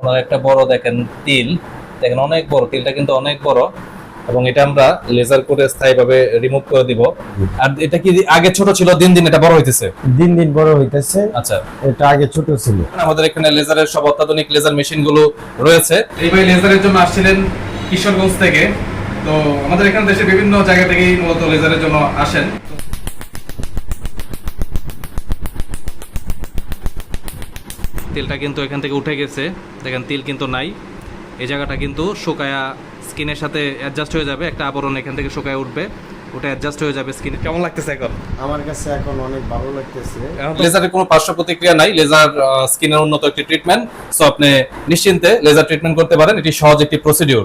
ওনার একটা বড় দেখেন তিল। দেখেন অনেক বড় তিলটা কিন্তু অনেক বড়। এবং এটা আমরা লেজার করে স্থায়ীভাবে রিমুভ করে দিব। আর এটা কি আগে ছোট ছিল? দিন দিন এটা বড় হইতেছে? দিন দিন বড় হইতেছে। আচ্ছা। এটা আগে ছোট ছিল। আমাদের এখানে লেজারের সব অত্যাধুনিক লেজার মেশিনগুলো রয়েছে। এই ভাই লেজারের জন্য আসছিলেন কিশোরগঞ্জ থেকে। তো আমাদের এখানে দেশের বিভিন্ন জায়গা থেকেই মূলত লেজারের জন্য আসেন। তিলটা কিন্তু এখান থেকে উঠে গেছে। দেখেন তিল কিন্তু নাই। এই জায়গাটা কিন্তু শুকায়া স্কিনের সাথে অ্যাডজাস্ট হয়ে যাবে। একটা আবরণ এখান থেকে শুকায় উঠবে। ওটা অ্যাডজাস্ট হয়ে যাবে স্কিনে। কেমন লাগতেছে এখন? আমার কাছে এখন অনেক ভালো লাগতেছে। লেজারের কোনো পার্শ্ব প্রতিক্রিয়া নাই। লেজার স্কিনের উন্নত একটি ট্রিটমেন্ট সো আপনি নিশ্চিন্তে লেজার ট্রিটমেন্ট করতে পারেন। এটি সহজ একটি প্রসিডিউর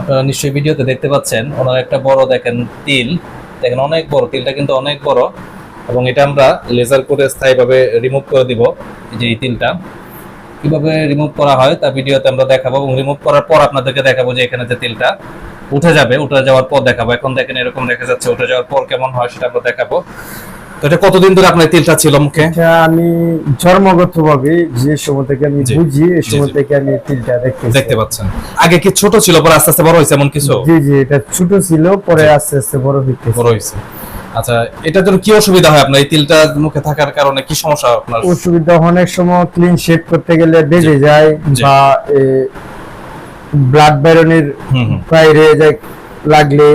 আপনারা নিশ্চয়ই ভিডিওতে দেখতে পাচ্ছেন ওনার একটা বড় দেখেন তিল। দেখেন অনেক বড়। তিলটা কিন্তু অনেক বড়। এবং এটা আমরা লেজার করে স্থায়ীভাবে রিমুভ করে দিব এই যে এই তিলটা কীভাবে রিমুভ করা হয় তা ভিডিওতে আমরা দেখাবো এবং রিমুভ করার পর আপনাদেরকে দেখাবো যে এখানে যে তিলটা উঠে যাবে। উঠে যাওয়ার পর দেখাবো। এখন দেখেন এরকম দেখা যাচ্ছে উঠে যাওয়ার পর কেমন হয় সেটা আমরা দেখাবো। তো এটা কতদিন ধরে আপনার তিলটা ছিল মুখে? আমি জন্মগত যে সময় থেকে আমি বুঝি এই সময় থেকে আমি তিলটা দেখতে দেখতে পাচ্ছেন। আগে কি ছোট ছিল পরে আস্তে আস্তে বড় হয়েছে এমন কিছু? জি জি এটা ছোট ছিল পরে আস্তে আস্তে বড় হয়েছে আচ্ছা জন্য কি অসুবিধা হয় আপনার? এই তিলটা মুখে থাকার কারণে কি সমস্যা আপনার? অসুবিধা অনেক সময় ক্লিন শেপ করতে গেলে বেজে যায় বা ব্লাড বাইরে যায় লাগলে।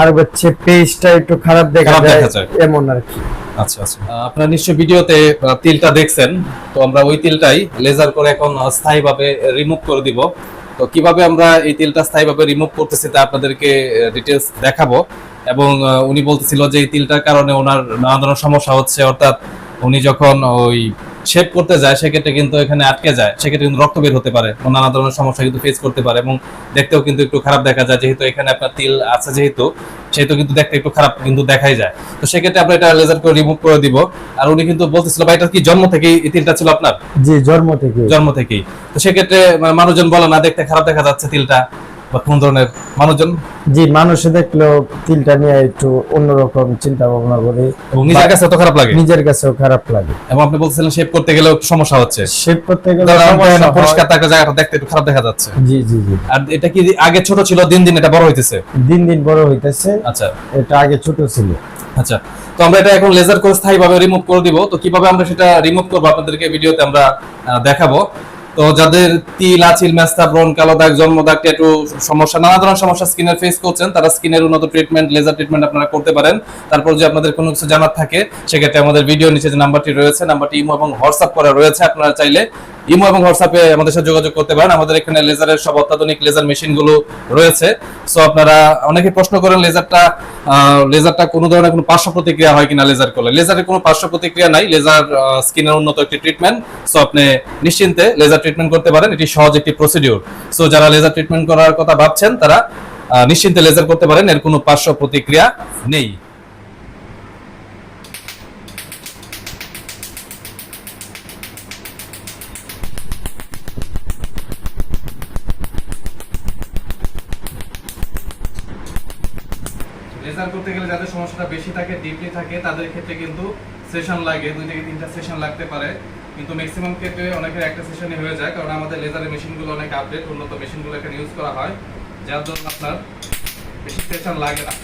আর হচ্ছে পেজটা একটু খারাপ দেখা যায় এমন আর কি। আচ্ছা আচ্ছা। আপনারা নিশ্চয়ই ভিডিওতে তিলটা দেখছেন তো আমরা ওই তিলটাই লেজার করে এখন স্থায়ীভাবে রিমুভ করে দিব। তো কীভাবে আমরা এই তিলটা স্থায়ীভাবে রিমুভ করতেছি তা আপনাদেরকে ডিটেলস দেখাবো। এবং উনি বলতেছিল যে এই তিলটার কারণে ওনার নানা ধরনের সমস্যা হচ্ছে অর্থাৎ উনি যখন ওই শেপ করতে যায় সেক্ষেত্রে কিন্তু এখানে আটকে যায় সেক্ষেত্রে কিন্তু রক্ত বের হতে পারে নানা ধরনের সমস্যা কিন্তু ফেস করতে পারে এবং দেখতেও কিন্তু একটু খারাপ দেখা যায় যেহেতু এখানে আপনার তিল আছে যেহেতু সেহেতু কিন্তু দেখতে একটু খারাপ কিন্তু দেখাই যায়। তো সেক্ষেত্রে আমরা এটা লেজার করে রিমুভ করে দিব আর উনি কিন্তু বলতেছিল ভাই এটা কি জন্ম থেকেই এই তিলটা ছিল আপনার? জি জন্ম থেকে জন্ম থেকেই। তো সেক্ষেত্রে মানে মানুষজন বলে না দেখতে খারাপ দেখা যাচ্ছে তিলটা। বা কোন ধরনের মানুষজন? জি মানুষে দেখলেও তিলটা নিয়ে একটু অন্যরকম চিন্তা ভাবনা করে। এবং নিজের কাছে তো খারাপ লাগে? নিজের কাছেও খারাপ লাগে। এবং আপনি বলছিলেন শেপ করতে গেলেও সমস্যা হচ্ছে। শেপ করতে গেলে পরিষ্কার থাকা জায়গাটা দেখতে একটু খারাপ দেখা যাচ্ছে। জি জি জি। আর এটা কি আগে ছোট ছিল দিন দিন এটা বড় হইতেছে? দিন দিন বড় হইতেছে। আচ্ছা। এটা আগে ছোট ছিল। আচ্ছা। তো আমরা এটা এখন লেজার করে স্থায়ীভাবে রিমুভ করে দিব। তো কীভাবে আমরা সেটা রিমুভ করব আপনাদেরকে ভিডিওতে আমরা দেখাবো। তো যাদের তিল, আচিল, মেস্তা ব্রন কালো দাগ, জন্ম দাগ, ট্যাটু সমস্যা, নানা ধরনের সমস্যা স্কিনের ফেস করছেন, তারা স্কিনের উন্নত ট্রিটমেন্ট লেজার ট্রিটমেন্ট আপনারা করতে পারেন। তারপর যদি আপনাদের কোনো কিছু জানার থাকে, সেক্ষেত্রে আমাদের ভিডিও নিচে যে নাম্বারটি রয়েছে নাম্বারটি ইমো এবং হোয়াটসঅ্যাপ করা রয়েছে, আপনারা চাইলে ইমো এবং হোয়াটসঅ্যাপে আমাদের সাথে যোগাযোগ করতে পারেন। আমাদের এখানে লেজারের সব অত্যাধুনিক লেজার মেশিনগুলো রয়েছে। সো আপনারা অনেকে প্রশ্ন করেন, লেজারটা লেজারটা কোনো ধরনের কোনো পার্শ্ব প্রতিক্রিয়া হয় কিনা লেজার করলে? লেজারের কোনো পার্শ্ব প্রতিক্রিয়া নাই। লেজার স্কিনের উন্নত একটি ট্রিটমেন্ট সো আপনি নিশ্চিন্তে লেজার ট্রিটমেন্ট করতে পারেন। এটি সহজ একটি প্রসিডিউর সো যারা লেজার ট্রিটমেন্ট করার কথা ভাবছেন, তারা নিশ্চিন্তে লেজার করতে পারেন। এর কোনো পার্শ্ব প্রতিক্রিয়া নেই। লেজার করতে গেলে যাদের সমস্যাটা বেশি থাকে ডিপলি থাকে, তাদের ক্ষেত্রে কিন্তু সেশন লাগে, দুই থেকে তিনটা সেশন লাগতে পারে। কিন্তু ম্যাক্সিমাম ক্ষেত্রে অনেকের একটা সেশনে হয়ে যায়, কারণ আমাদের লেজারের মেশিনগুলো অনেক আপডেট উন্নত মেশিনগুলো এখানে ইউজ করা হয়, যার জন্য আপনার বেশি সেশন লাগে না।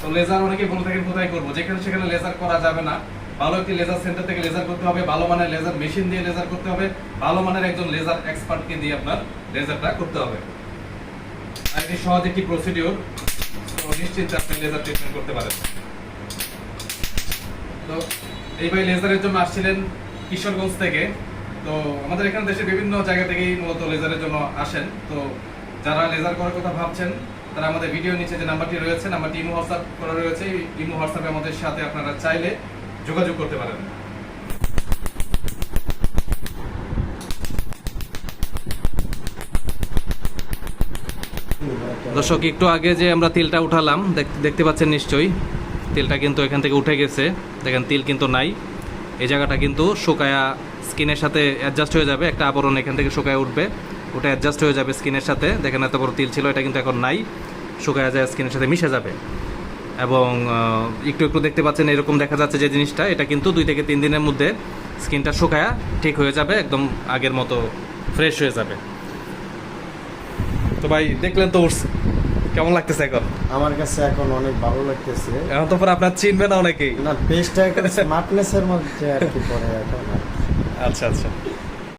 তো লেজার অনেকে বলে থাকেন, কোথায় করব? যেখানে সেখানে লেজার করা যাবে না। ভালো একটি লেজার সেন্টার থেকে লেজার করতে হবে, ভালো মানের লেজার মেশিন দিয়ে লেজার করতে হবে, ভালো মানের একজন লেজার এক্সপার্টকে দিয়ে আপনার লেজারটা করতে হবে। আর এটি সহজ একটি প্রসিডিওর তো নিশ্চিন্তে আপনি লেজার ট্রিটমেন্ট করতে পারেন। তো এই ভাই লেজারের জন্য আসছিলেন কিশোরগঞ্জ থেকে। তো আমাদের এখানে দেশের বিভিন্ন জায়গা থেকেই মূলত লেজারের জন্য আসেন। তো যারা লেজার করার কথা ভাবছেন, তারা আমাদের ভিডিও নিচে যে নাম্বারটি রয়েছে নাম্বারটি ইমো হোয়াটসঅ্যাপ করা রয়েছে। ইমো হোয়াটসঅ্যাপে আমাদের সাথে আপনারা চাইলে যোগাযোগ করতে পারেন। দর্শক, একটু আগে যে আমরা তিলটা উঠালাম, দেখ- দেখতে পাচ্ছেন নিশ্চয়ই, তিলটা কিন্তু এখান থেকে উঠে গেছে। দেখেন, তিল কিন্তু নাই। এই জায়গাটা কিন্তু শুকায়া স্কিনের সাথে অ্যাডজাস্ট হয়ে যাবে, একটা আবরণ এখান থেকে শুকায় উঠবে। ওটা অ্যাডজাস্ট হয়ে যাবে স্কিনের সাথে। দেখেন, এত বড় তিল ছিল, এটা কিন্তু এখন নাই। শুকায়া যায়, স্কিনের সাথে মিশে যাবে। এবং একটু একটু দেখতে পাচ্ছেন, এরকম দেখা যাচ্ছে যে জিনিসটা, এটা কিন্তু দুই থেকে তিন দিনের মধ্যে স্কিনটা শুকায়া ঠিক হয়ে যাবে, একদম আগের মতো ফ্রেশ হয়ে যাবে। তো ভাই দেখলেন তো উঠছে কেমন লাগতেছে এখন? আমার কাছে এখন অনেক ভালো লাগতেছে। এখন তো পরে আপনার চিনবে না অনেকেই। না বেশটা এখন স্মার্টনেসের মধ্যে আর কি পড়ে এখন আচ্ছা আচ্ছা।